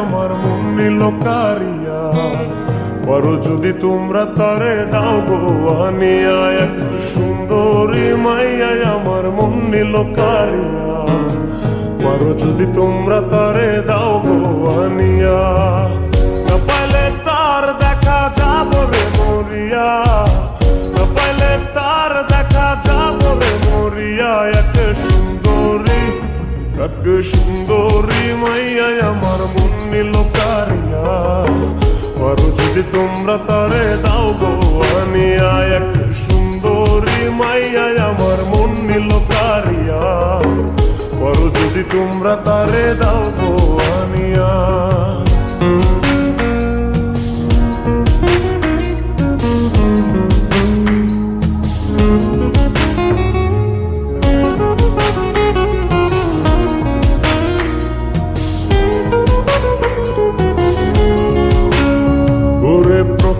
আমার মন নিল কারিয়া। বড় যদি তোমরা তারে দাও গো, আনিয়া এক সুন্দরী মাইয়া আমার মন নিল কারিয়া। বড় যদি তোমরা তারে দাও গো, আনিয়া যদি তোমরা তারে দাও গো আনিয়া এক সুন্দরী মাইয়া আমার মন নিল কারিয়া। বড় যদি তোমরা তারে দাও গো আনিয়া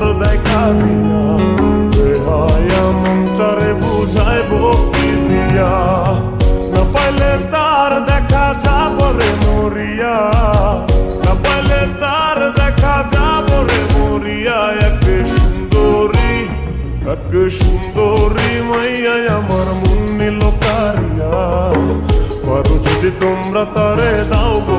অন্তর দেখা দিয়া। বেহায়া মনটারে বুঝাইব কি দিয়া। না পাইলে তার দেখা যাব রে মরিয়া। না পাইলে তার দেখা যাব রে মরিয়া। এক সুন্দরী এক সুন্দরী মাইয়া আমার মন নিল কারিয়া। পারো যদি তোমরা তারে দাও গো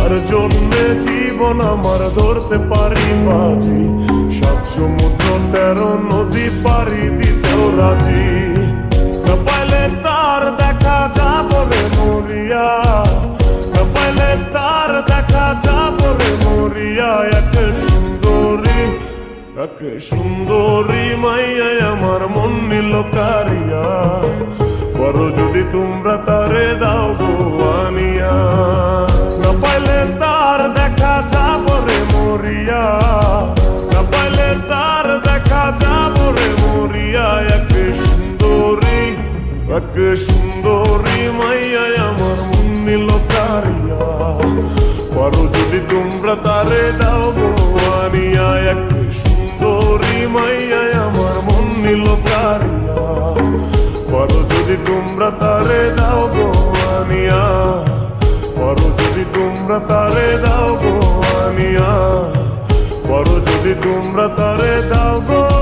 তার জন্য জীবন আমার ধরতে পারি বাজি সাত সমুদ্র, তেরো নদী পারি দিতেও রাজি। না পাইলে তার দেখা যাব রে মরিয়া। না পাইলে তার দেখা যাব রে মরিয়া। এক সুন্দরী এক সুন্দরী মাইয়া আমার মন নিল কারিয়া। এক সুন্দরী এক সুন্দরী আমার মন নিল কারিয়া পারো যদি তোমরা তারে দাও সুন্দরী মাইয়া আমার মন নিল কারিয়া পারো যদি তোমরা তারে দাও যদি তোমরা তারে দাও গো আনিয়া পারো যদি তোমরা তারে দাও গো